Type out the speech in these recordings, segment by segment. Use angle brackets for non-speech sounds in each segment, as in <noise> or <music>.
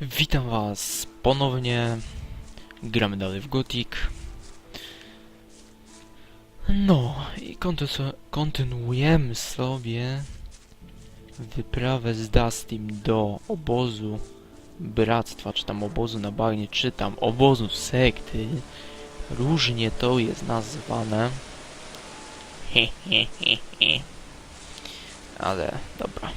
Witam was ponownie. Gramy dalej w Gothic. No i kontynu- kontynuujemy sobie wyprawę z Dustym do obozu bractwa, czy tam obozu na bagnie, czy tam obozu sekty. Różnie to jest nazywane. He, he, he, he. Ale dobra.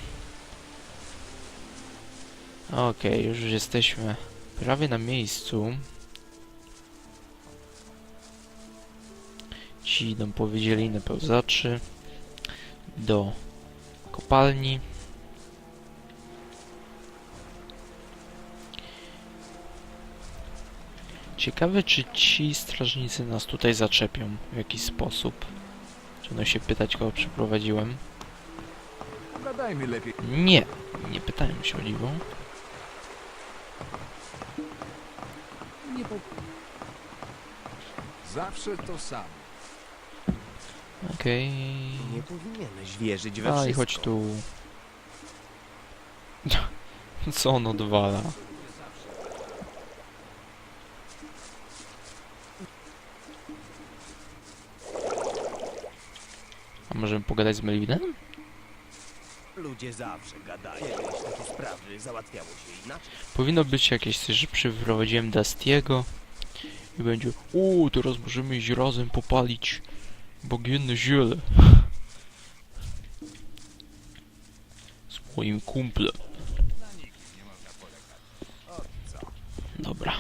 Okej, już jesteśmy prawie na miejscu. Ci idą po wydzielinę pełzaczy do kopalni. Ciekawe, czy ci strażnicy nas tutaj zaczepią w jakiś sposób. Trzeba się pytać, kogo lepiej. Nie, nie pytałem się o dziwo. Nie po... Zawsze to samo. Okej. Nie powinieneś wierzyć we A i wszystko. chodź tu. <laughs> Co on odwala? A możemy pogadać z Melvinem? Ludzie zawsze gadają. Kiedyś takie sprawy załatwiało się inaczej. Powinno być jakieś coś, że przyprowadziłem Dustiego i będzie Uuu, teraz możemy iść razem popalić bagienne ziele <laughs> z moim kumplem. Dobra.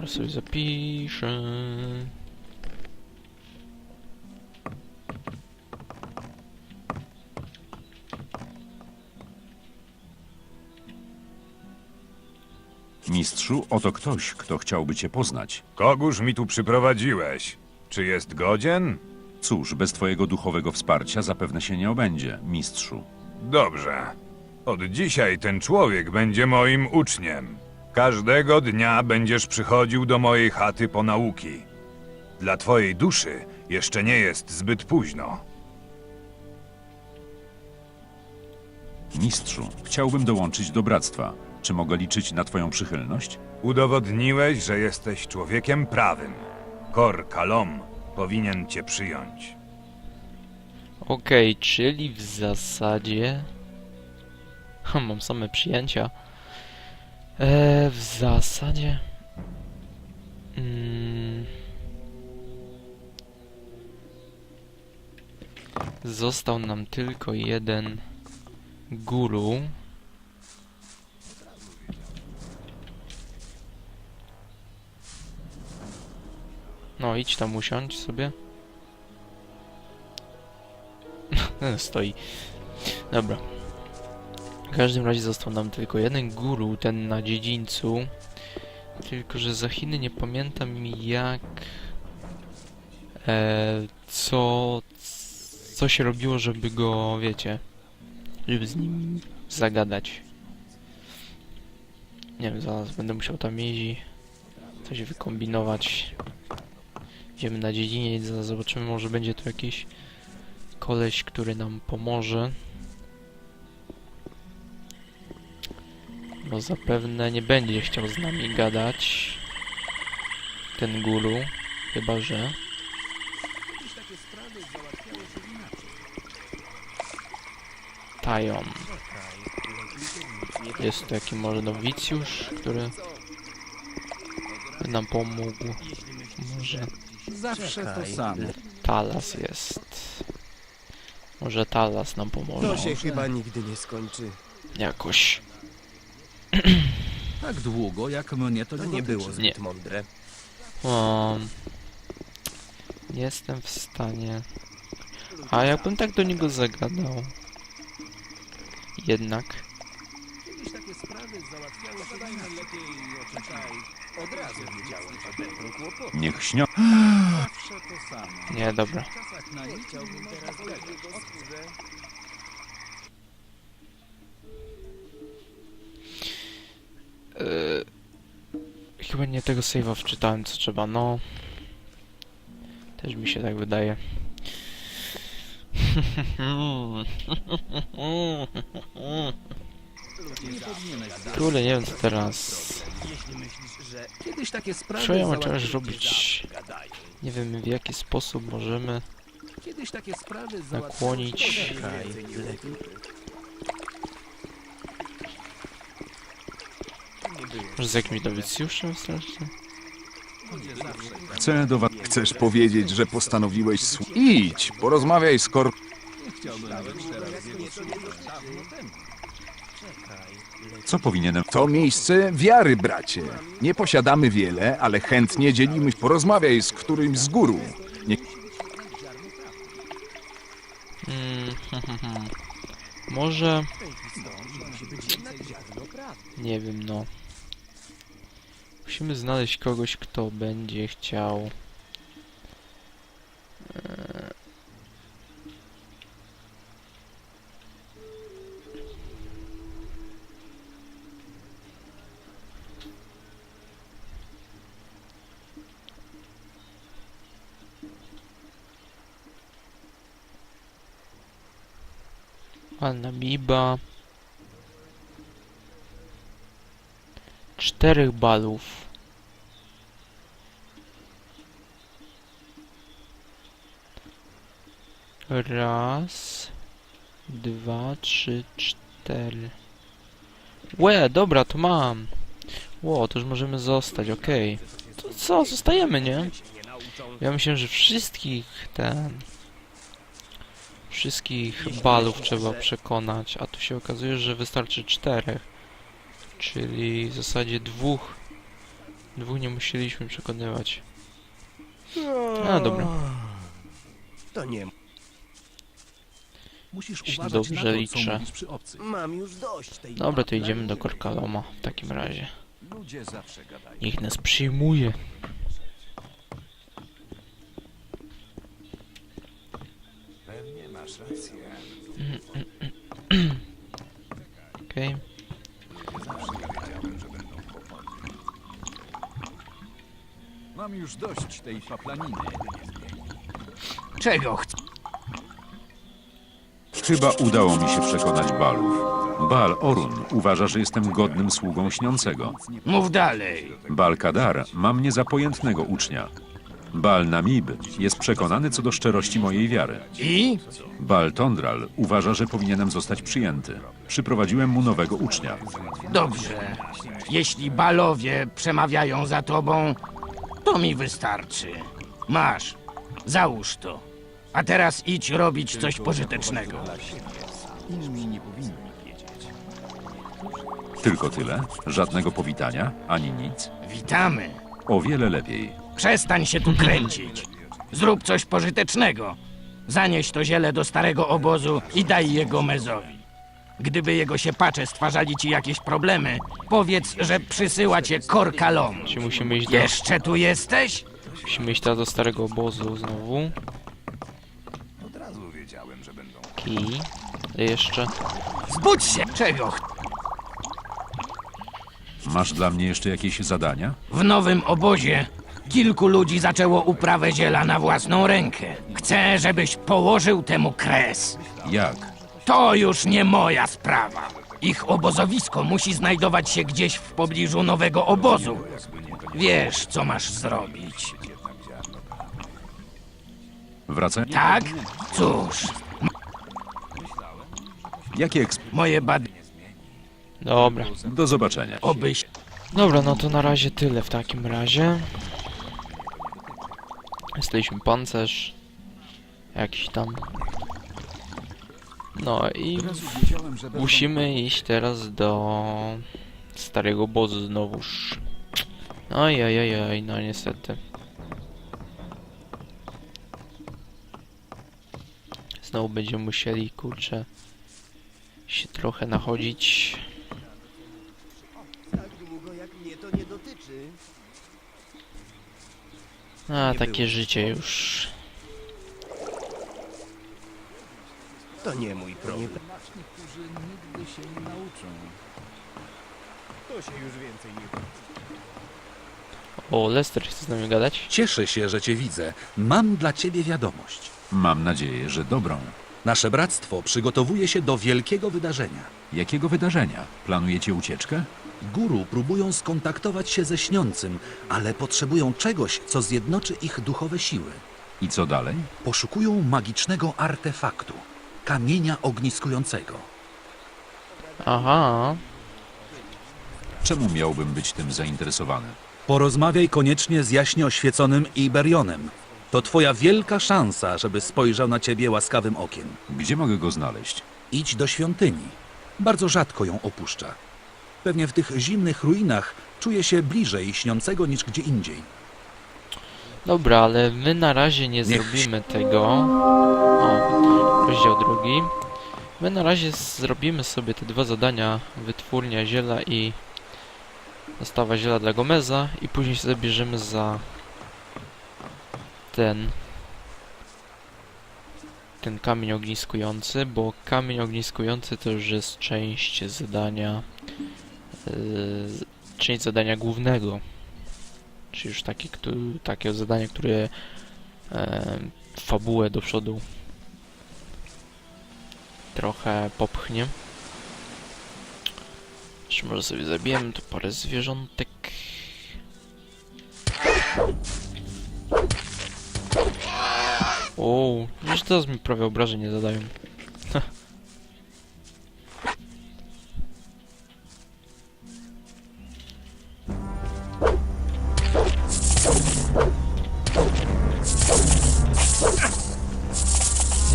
Dobra, sobie zapiszę. Mistrzu, oto ktoś, kto chciałby cię poznać. Kogóż mi tu przyprowadziłeś? Czy jest godzien? Cóż, bez twojego duchowego wsparcia zapewne się nie obędzie, mistrzu. Dobrze. Od dzisiaj ten człowiek będzie moim uczniem. Każdego dnia będziesz przychodził do mojej chaty po nauki. Dla twojej duszy jeszcze nie jest zbyt późno. Mistrzu, chciałbym dołączyć do bractwa. Czy mogę liczyć na twoją przychylność? Udowodniłeś, że jesteś człowiekiem prawym. Kor Kalom powinien cię przyjąć. Okej, czyli w zasadzie... <laughs> Mam same przyjęcia. Eee, w zasadzie... Mm... Został nam tylko jeden guru. No, idź tam usiądź sobie. <laughs> Stoi. Dobra. W każdym razie został nam tylko jeden guru, ten na dziedzińcu. Tylko, że za Chiny nie pamiętam jak... E, co... Co się robiło, żeby go, wiecie... Żeby z nim zagadać. Nie wiem, zaraz będę musiał tam jeździć. Coś wykombinować. Idziemy na dziedziniec, zaraz zobaczymy, może będzie tu jakiś koleś, który nam pomoże. Bo zapewne nie będzie chciał z nami gadać. Ten guru. Chyba, że... Tajon. Jest tu jakiś może nowicjusz, który by nam pomógł. Może Zawsze to samo. Talas jest. Może Talas nam pomoże. To się chyba nigdy nie skończy. Jakoś. Tak długo, jak mnie to, To nie nie było zbyt mądre. Um, nie jestem w stanie. A jakbym tak do niego zagadał. Jednak. Kiedyś takie sprawy załatwiały się lepiej oczekaj. Od razu wiedziałem, że będą kłopoty. Niech śnią... Zawsze to samo. Nie, dobra. W czasach na nic Chciałbym teraz wiedzieć. Chyba nie tego save'a wczytałem co trzeba, no. Też mi się tak wydaje. <laughs> Kurde, nie wiem co teraz. Co ja mam robić? Nie wiem w jaki sposób możemy nakłonić Czekaj, lepiej. Może z jakimś nowicjuszem strasznie? Chcę do was... Chcesz powiedzieć, że postanowiłeś słu- Idź, porozmawiaj z Kor... Co powinienem... To miejsce wiary, bracie. Nie posiadamy wiele, ale chętnie dzielimy. Porozmawiaj z którymś z guru. Nie... Mm, <laughs> Może... Nie wiem, no. Musimy znaleźć kogoś, kto będzie chciał... Eee, Anna Biba. Czterech balów. Raz, dwa, trzy, cztery. Łe, dobra, to mam. Ło, to już możemy zostać, okej. To co, zostajemy, nie? Ja myślę, że wszystkich ten. Wszystkich balów trzeba przekonać, a tu się okazuje, że wystarczy czterech. Czyli w zasadzie dwóch. Dwóch nie musieliśmy przekonywać. A, dobra. To nie. Musisz Jeśli uważać dobrze na to, liczę. co mówisz przy obcych. Mam już dość tej Dobra, to idziemy do Korkaloma w takim razie. Ludzie zawsze gadają. Niech nas przyjmuje. Pewnie masz rację. Okej. Mam już dość tej paplaniny. Czego chcesz? Chyba udało mi się przekonać Balów. Bal Orun uważa, że jestem godnym sługą śniącego. Mów dalej. Bal Kadar ma mnie za pojętnego ucznia. Bal Namib jest przekonany co do szczerości mojej wiary. I? Bal Tondral uważa, że powinienem zostać przyjęty. Przyprowadziłem mu nowego ucznia. Dobrze. Jeśli balowie przemawiają za tobą, to mi wystarczy. Masz. Załóż to. A teraz idź robić coś pożytecznego. Inni nie powinni wiedzieć. Tylko tyle? Żadnego powitania, ani nic? Witamy. O wiele lepiej. Przestań się tu kręcić. Zrób coś pożytecznego. Zanieś to ziele do starego obozu i daj je Gomezowi. Gdyby jego siepacze stwarzali ci jakieś problemy, powiedz, że przysyła cię Korkalom. Czy musimy iść do, Jeszcze tu jesteś? musimy iść teraz do starego obozu znowu. Wiedziałem, że będą. Kij. Jeszcze. Zbudź się! Czego ch... Masz dla mnie jeszcze jakieś zadania? W nowym obozie kilku ludzi zaczęło uprawę ziela na własną rękę. Chcę, żebyś położył temu kres. Jak? To już nie moja sprawa. Ich obozowisko musi znajdować się gdzieś w pobliżu nowego obozu. Wiesz, co masz zrobić. Wracaj? Tak? Cóż, Jakie eksp... moje bad... Dobra. Do zobaczenia. Obyś... Dobra, no to na razie tyle w takim razie. Jesteśmy pancerz. Jakiś tam. No i musimy iść teraz do starego obozu znowuż. Oj, oj, no niestety. Znowu będziemy musieli, kurczę, się trochę nachodzić. Tak długo jak mnie to nie dotyczy. A, takie życie już. To nie mój problem. Którzy nigdy się nie nauczą. To się już więcej nie O, Lester chce z nami gadać. Cieszę się, że cię widzę. Mam dla ciebie wiadomość. Mam nadzieję, że dobrą. Nasze bractwo przygotowuje się do wielkiego wydarzenia. Jakiego wydarzenia? Planujecie ucieczkę? Guru próbują skontaktować się ze śniącym, ale potrzebują czegoś, co zjednoczy ich duchowe siły. I co dalej? Poszukują magicznego artefaktu kamienia ogniskującego. Aha, Czemu miałbym być tym zainteresowany? Porozmawiaj koniecznie z jaśnie oświeconym Iberionem. To twoja wielka szansa, żeby spojrzał na ciebie łaskawym okiem. Gdzie mogę go znaleźć? Idź do świątyni. Bardzo rzadko ją opuszcza. Pewnie w tych zimnych ruinach czuje się bliżej śniącego niż gdzie indziej. dobra, ale my na razie nie Niech- zrobimy tego. O, rozdział drugi. My na razie zrobimy sobie te dwa zadania, wytwórnia ziela i dostawa ziela dla Gomeza i później się zabierzemy za ten ten kamień ogniskujący, bo kamień ogniskujący to już jest część zadania yy, część zadania głównego. Czy już takie, któ- takie zadanie, które e, fabułę do przodu trochę popchnie. Może sobie zabijemy tu parę zwierzątek? O, już teraz mi prawie obrażeń nie zadają. <laughs>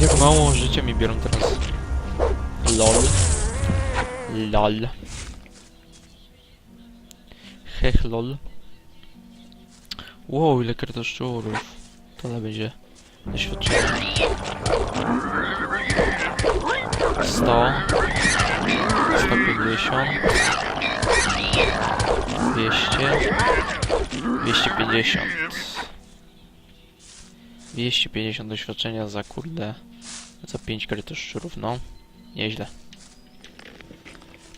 Jak mało życia mi biorą teraz. LOL. LOL. Hech lol. Wow, ile kartoszczurów. To ale będzie doświadczenie. 100 150 200 250 250 doświadczenia za kurde za 5 kartoszczurów, no nieźle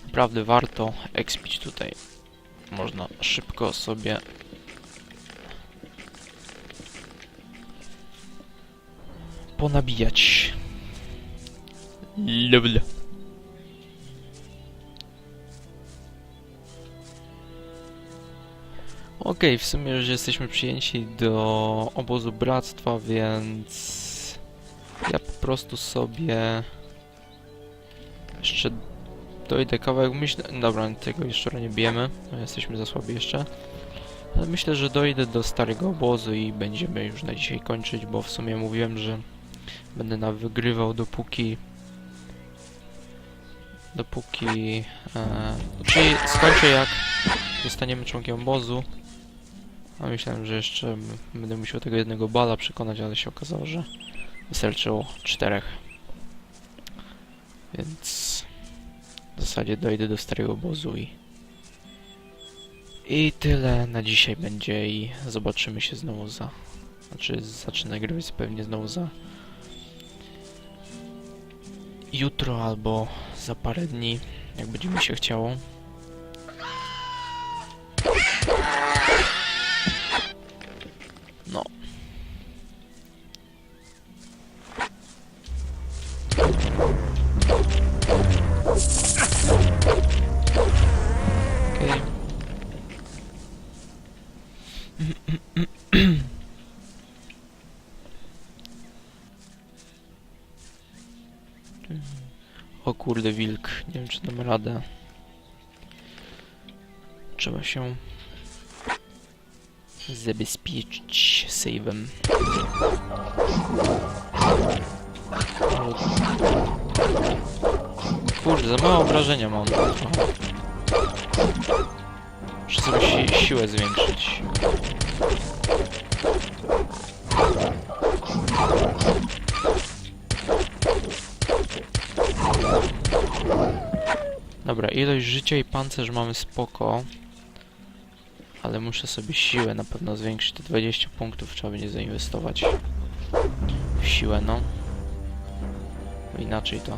naprawdę warto expić tutaj można szybko sobie ponabijać Lul. Okej, w sumie już jesteśmy przyjęci do obozu bractwa, więc ja po prostu sobie jeszcze dojdę kawałek, myślę, dobra, tego jeszcze nie bijemy, jesteśmy za słabi jeszcze. Ale myślę, że dojdę do starego obozu i będziemy już na dzisiaj kończyć, bo w sumie mówiłem, że będę na wygrywał dopóki dopóki e, czyli skończę jak zostaniemy członkiem obozu. A myślałem, że jeszcze będę musiał tego jednego bala przekonać, ale się okazało, że wystarczyło czterech. Więc w zasadzie dojdę do starego obozu i i tyle. Na dzisiaj będzie i zobaczymy się znowu za znaczy zacznę nagrywać pewnie znowu za jutro albo za parę dni, jak będzie mi się chciało. O kurde, wilk. Nie wiem, czy dam radę. Trzeba się zabezpieczyć save'em. Kurde, za mało obrażenia mam. Muszę sobie si siłę zwiększyć. Dobra, ilość życia i pancerz mamy spoko. Ale muszę sobie siłę na pewno zwiększyć. Te 20 punktów trzeba będzie zainwestować w siłę, no. Inaczej to.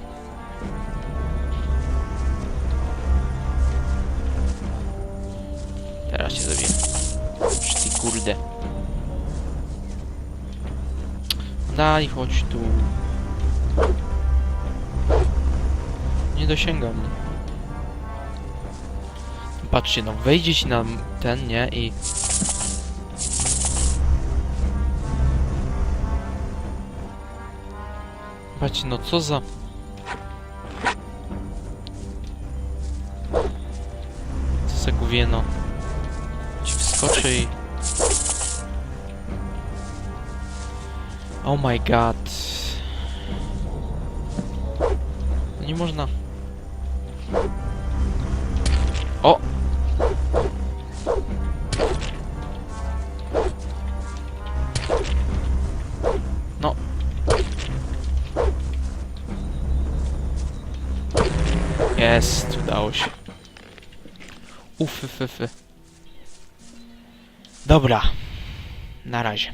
Teraz cię zabiję. Ty kurde. Daj, chodź tu. Nie dosięgam. Patrzcie, no wejdzie ci na ten, nie? I... Patrzcie, no co za... Co za gówno. Ci wskoczy i... Oh my god. No nie można. O! Jest, udało się. Ufy, fy, fy. Dobra. Na razie.